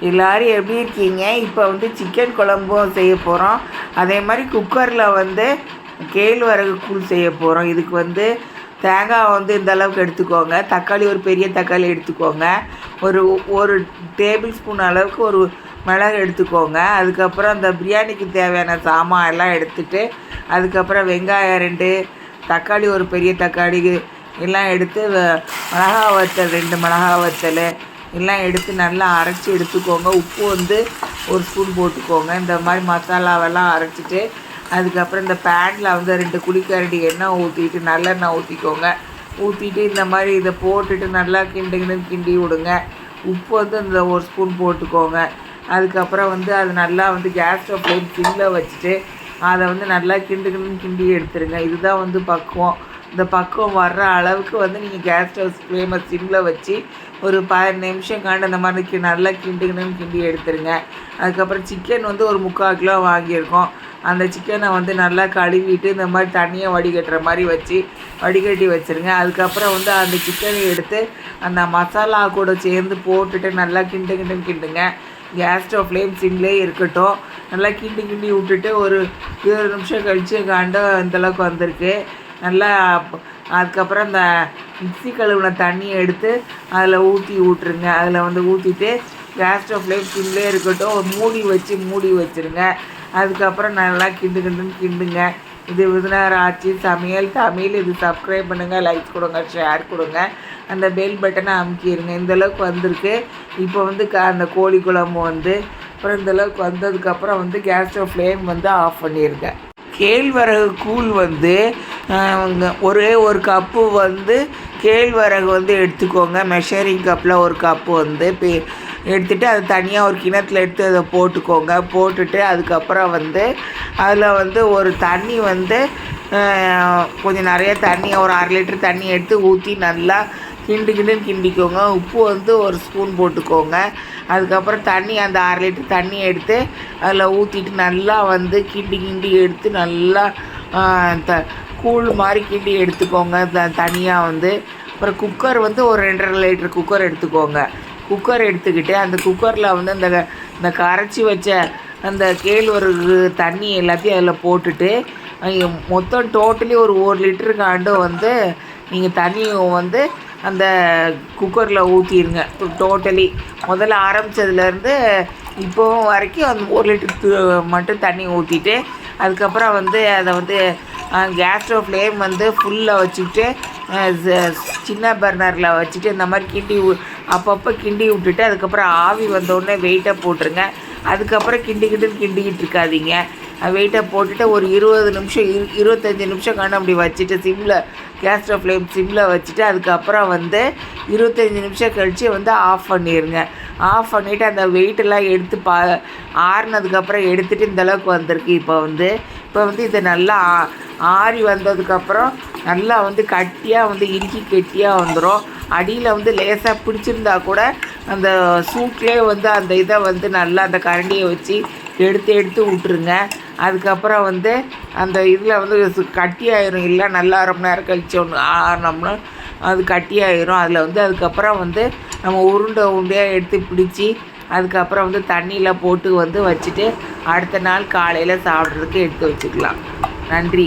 எல்லாரும் எப்படி இருக்கீங்க? இப்போ வந்து சிக்கன் குழம்பும் செய்ய போகிறோம் அதே மாதிரி குக்கரில் வந்து கேழ்வரகு கூழ் செய்ய போகிறோம் இதுக்கு வந்து தேங்காய் வந்து இந்த அளவுக்கு எடுத்துக்கோங்க. தக்காளி ஒரு பெரிய தக்காளி எடுத்துக்கோங்க. ஒரு ஒரு டேபிள் ஸ்பூன் அளவுக்கு ஒரு மிளகு எடுத்துக்கோங்க. அதுக்கப்புறம் அந்த பிரியாணிக்கு தேவையான சாமான் எல்லாம் எடுத்துட்டு அதுக்கப்புறம் வெங்காயம் ரெண்டு தக்காளி ஒரு பெரிய தக்காளி எல்லாம் எடுத்து வ- மிளகா வத்தல் ரெண்டு மிளகா வத்தல் எல்லாம் எடுத்து நல்லா அரைச்சி எடுத்துக்கோங்க. உப்பு வந்து ஒரு ஸ்பூன் போட்டுக்கோங்க. இந்த மாதிரி மசாலாவெல்லாம் அரைச்சிட்டு அதுக்கப்புறம் இந்த பேனில் வந்து ரெண்டு குளிக்கரடி எண்ணெய் ஊற்றிட்டு நல்லெண்ணெய் ஊற்றிக்கோங்க ஊற்றிட்டு இந்த மாதிரி இதை போட்டுட்டு நல்லா கிண்டுகிண்டு கிண்டி விடுங்க. உப்பு வந்து இந்த ஒரு ஸ்பூன் போட்டுக்கோங்க. அதுக்கப்புறம் வந்து அது நல்லா வந்து கேஸ் ஸ்டவ் ஃப்ளேம் சிம்மில் வச்சுட்டு அதை வந்து நல்லா கிண்டு கிண்டு கிண்டி எடுத்துருங்க. இதுதான் வந்து பக்குவம். இந்த பக்குவம் வர்ற அளவுக்கு வந்து நீங்கள் கேஸ் ஸ்டவ் ஃப்ளேமை சிம்மில் வச்சு ஒரு பதினஞ்சு நிமிஷம் காண்டு அந்த மாதிரி கி- நல்லா கிண்டுக்கணும்னு கிண்டி எடுத்துருங்க. அதுக்கப்புறம் சிக்கன் வந்து ஒரு முக்கால் கிலோ வாங்கியிருக்கோம். அந்த சிக்கனை வந்து நல்லா கழுவிட்டு இந்த மாதிரி தண்ணியை வடிகட்டுற மாதிரி வச்சு வடிகட்டி வச்சுருங்க. அதுக்கப்புறம் வந்து அந்த சிக்கனை எடுத்து அந்த மசாலா கூட சேர்ந்து போட்டுட்டு நல்லா கிண்டு கிண்டுன்னு கிண்டுங்க. கேஸ் ஸ்டவ் ஃப்ளேம் சிம்லேயே இருக்கட்டும். நல்லா கிண்டி கிண்டி விட்டுட்டு ஒரு இருபது நிமிஷம் கழித்து காண்ட இந்தளவுக்கு வந்திருக்கு. நல்லா அதுக்கப்புறம் அந்த மிக்ஸி கழுவின தண்ணியை எடுத்து அதில் ஊற்றி விட்ருங்க அதில் வந்து ஊற்றிட்டு கேஸ் ஸ்டவ் ஃப்ளேம் இருக்கட்டும் மூடி வச்சு மூடி வச்சுருங்க. அதுக்கப்புறம் நல்லா கிண்டு கிண்டுன்னு கிண்டுங்க. இது விருதுநகர் ஆட்சி சமையல் தமிழ். இது சப்ஸ்கிரைப் பண்ணுங்கள் லைக் கொடுங்க ஷேர் கொடுங்க. அந்த பெல் பட்டனை அமுக்கிடுங்க இந்தளவுக்கு வந்திருக்கு. இப்போ வந்து க அந்த கோழி குழம்பு வந்து அப்புறம் இந்தளவுக்கு வந்ததுக்கப்புறம் வந்து கேஸ் ஸ்டவ் ஃப்ளேம் வந்து ஆஃப் பண்ணிடுங்க கேழ்வரகு கூழ் வந்து ஒரே ஒரு கப்பு வந்து கேழ்வரகு வந்து எடுத்துக்கோங்க. மெஷரிங் கப்பில் ஒரு கப்பு வந்து பே எடுத்துகிட்டு அது தனியாக ஒரு கிணத்துல எடுத்து அதை போட்டுக்கோங்க. போட்டுட்டு அதுக்கப்புறம் வந்து அதில் வந்து ஒரு தண்ணி வந்து கொஞ்சம் நிறைய தண்ணி ஒரு அரை லிட்டர் தண்ணி எடுத்து ஊற்றி நல்லா கிண்டு கிண்டுன்னு கிண்டிக்கோங்க. உப்பு வந்து ஒரு ஸ்பூன் போட்டுக்கோங்க. அதுக்கப்புறம் தண்ணி அந்த அரை லிட்டர் தண்ணி எடுத்து அதில் ஊற்றிட்டு நல்லா வந்து கிண்டி கிண்டி எடுத்து நல்லா த கூழ் மாதிரி கிண்டி எடுத்துக்கோங்க. த தனியாக வந்து அப்புறம் குக்கர் வந்து ஒரு ரெண்டரை லிட்டர் குக்கர் எடுத்துக்கோங்க. குக்கர் எடுத்துக்கிட்டு அந்த குக்கரில் வந்து அந்த இந்த கரைச்சி வச்ச அந்த கேழ்வரகு தண்ணி எல்லாத்தையும் அதில் போட்டுட்டு மொத்தம் டோட்டலி ஒரு ஒரு லிட்டருக்கு ஆண்டு வந்து நீங்கள் தண்ணியும் வந்து அந்த குக்கரில் ஊற்றிடுங்க டோட்டலி முதல்ல ஆரம்பித்ததுலேருந்து இப்போவும் வரைக்கும் அந்த ஒரு லிட்டர் மட்டும் தண்ணி ஊற்றிட்டு அதுக்கப்புறம் வந்து அதை வந்து கேஸ் ஸ்டவ் ஃப்ளேம் வந்து ஃபுல்லாக வச்சுக்கிட்டு சின்ன பர்னரில் வச்சுட்டு இந்த மாதிரி கிண்டி வி- அப்பப்போ கிண்டி விட்டுட்டு அதுக்கப்புறம் ஆவி வந்தோடனே வெயிட்டை போட்டுருங்க. அதுக்கப்புறம் கிண்டிக்கிட்டு கிண்டிக்கிட்டு இருக்காதீங்க. வெயிட்டை போட்டுட்டு ஒரு இருபது நிமிஷம் இரு இருபத்தஞ்சி நிமிஷம் கண்ணு அப்படி வச்சுட்டு சிம்மில் கேஸ் ஃப்ளேம் சிம்மில் வச்சுட்டு அதுக்கப்புறம் வந்து இருபத்தஞ்சி நிமிஷம் கழித்து வந்து ஆஃப் பண்ணிடுங்க ஆஃப் பண்ணிவிட்டு அந்த வெயிட்டெல்லாம் எடுத்து பா ஆறுனதுக்கப்புறம் எடுத்துகிட்டு இந்தளவுக்கு வந்திருக்கு. இப்போ வந்து இப்போ வந்து இதை நல்லா ஆ- ஆறி வந்ததுக்கப்புறம் நல்லா வந்து கட்டியாக வந்து இறுக்கி கெட்டியாக வந்துடும் அடியில் வந்து லேசாக பிடிச்சிருந்தா கூட அந்த சூட்லேயே வந்து அந்த இதை வந்து நல்லா அந்த கரண்டியை வச்சு எடுத்து எடுத்து விட்ருங்க அதுக்கப்புறம் வந்து அந்த இதில் வந்து கட்டியாயிரும் இல்லை நல்லா ரொம்ப நேரம் கழிச்சு ஒன்று ஆனோம்னா அது கட்டியாயிரும். அதில் வந்து அதுக்கப்புறம் வந்து நம்ம உருண்டை உருண்டையாக எடுத்து பிடிச்சி அதுக்கப்புறம் வந்து தண்ணியில் போட்டு வந்து வச்சுட்டு அடுத்த நாள் காலையில் சாப்பிட்றதுக்கு எடுத்து வச்சுக்கலாம். நன்றி.